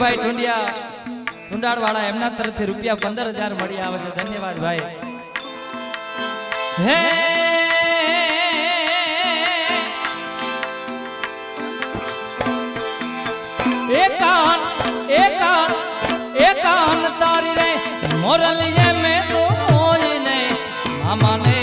જગદીશભાઈ ઢુંડિયા ઢુંડાળ વાળા એમના તરફથી રૂપિયા પંદર હજાર મળી આવે છે ધન્યવાદ ભાઈ હે એકાન એકાન એકાન તારી રે મોરલીએ મેં તો મોયને મામાને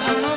ಶರಣು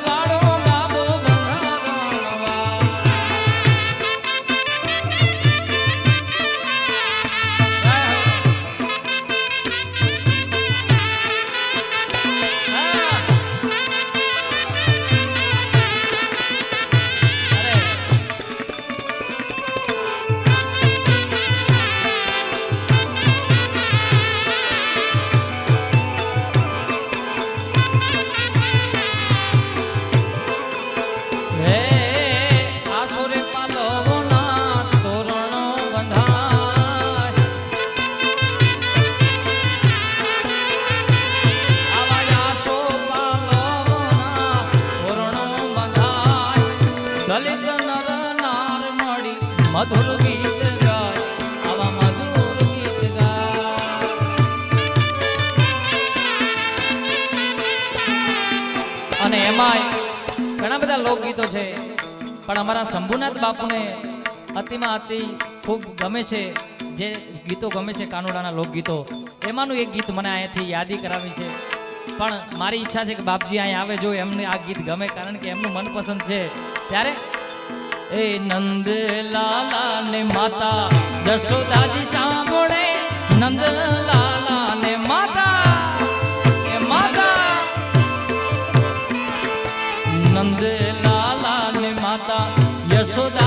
એમાંય ઘણા બધા લોકગીતો છે, પણ અમારા શંભુનાથ બાપુને અતિમાં અતિ ખૂબ ગમે છે, જે ગીતો ગમે છે કાનુડાના લોકગીતો, એમાંનું એક ગીત મને અહીંયાથી યાદી કરાવી છે. પણ મારી ઈચ્છા છે કે બાપજી અહીં આવે, જો એમને આ ગીત ગમે, કારણ કે એમનું મનપસંદ છે. ત્યારે એ નંદ લાલા ને માતા, જશોદાજી સાંભળે નંદ લાલા નંદ લાલા ને માતા યશોદાજી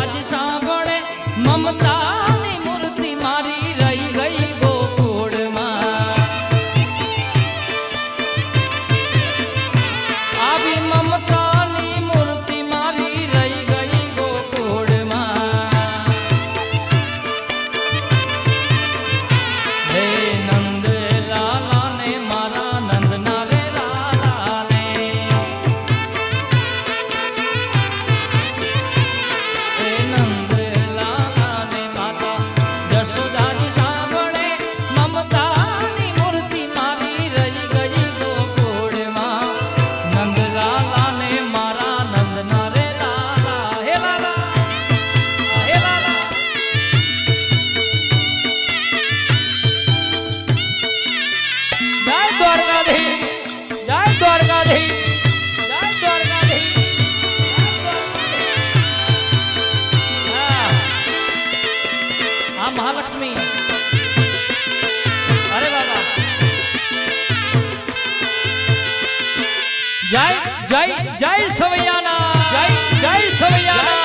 জয় জয় সবৈয়ানা জয় জয় সবৈয়ানা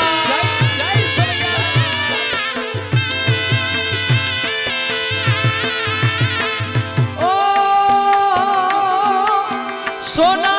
সোনা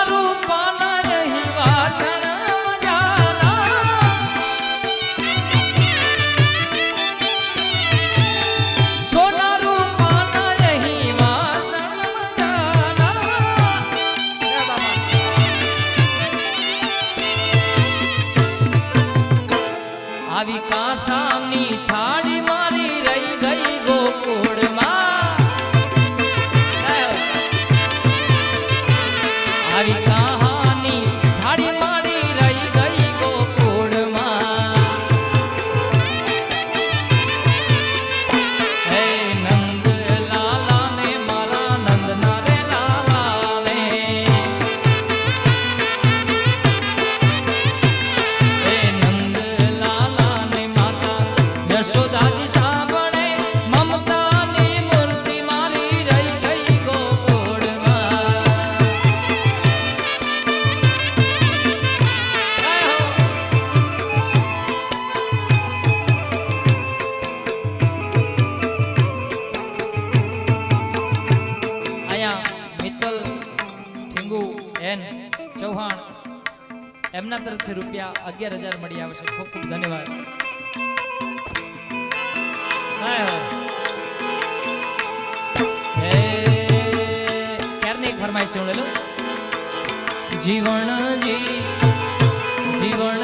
અગિયાર હજાર મળી આવશે ખૂબ ખૂબ ધન્યવાદ. ક્યારની ફરમાઈશ જીવન જી જીવન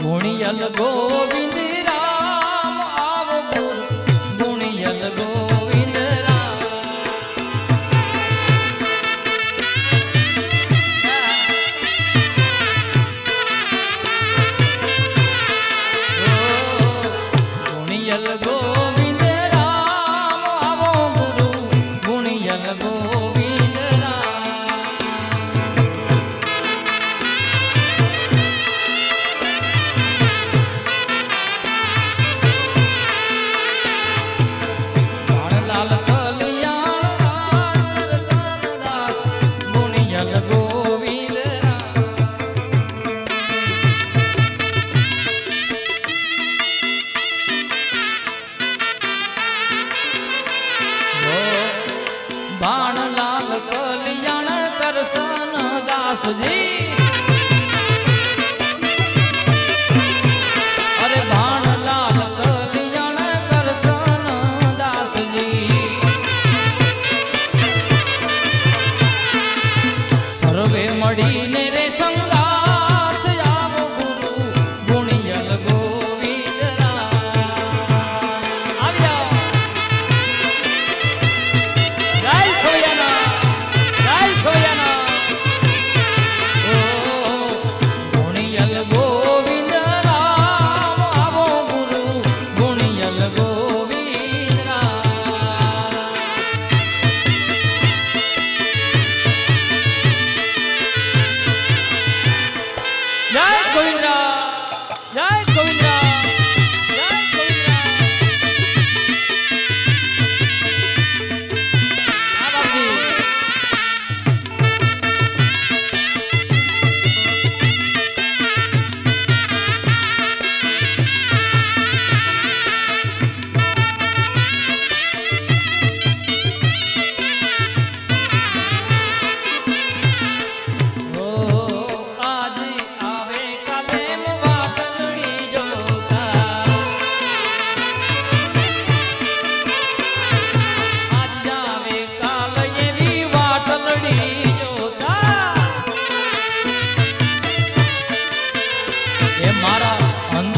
ગુણિયલ ગોવિંદ રામ આવ ગુણિયલ ગોવિંદ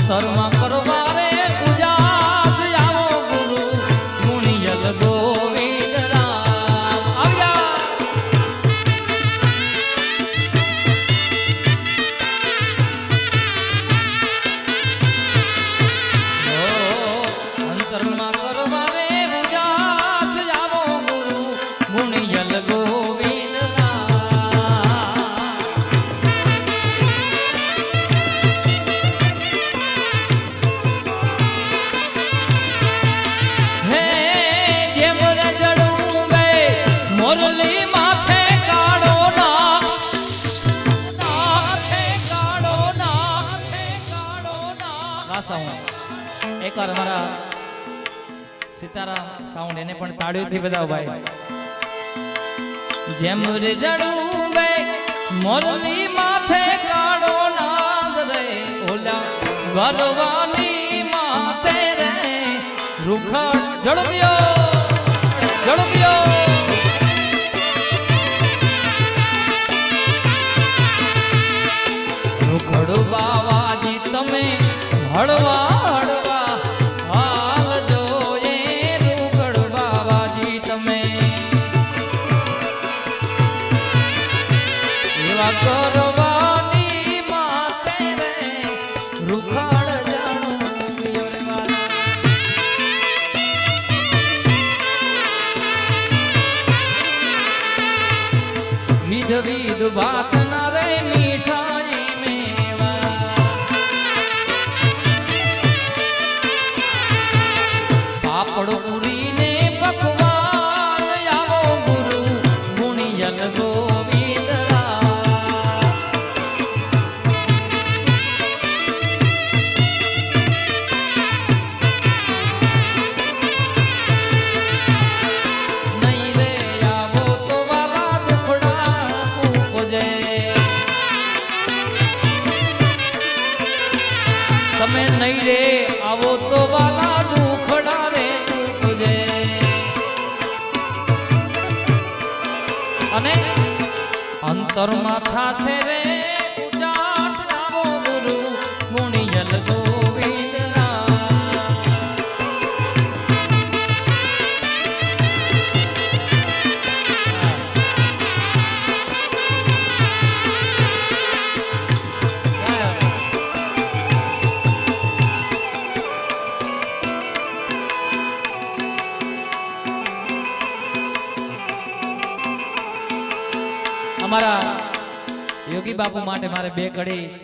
Sorma સિતારા સાઉન્ડ એને પણ તાળીઓથી બધા ભાઈ. જેમ રજડું બે મોરલી માથે કાળો નાગ રે. ઓલા ભરવાની માથે રે. રૂખડ જળમ્યો જળમ્યો. રૂખડ બાવાજી તમે હળવા જવી દુભાત બે ઘડી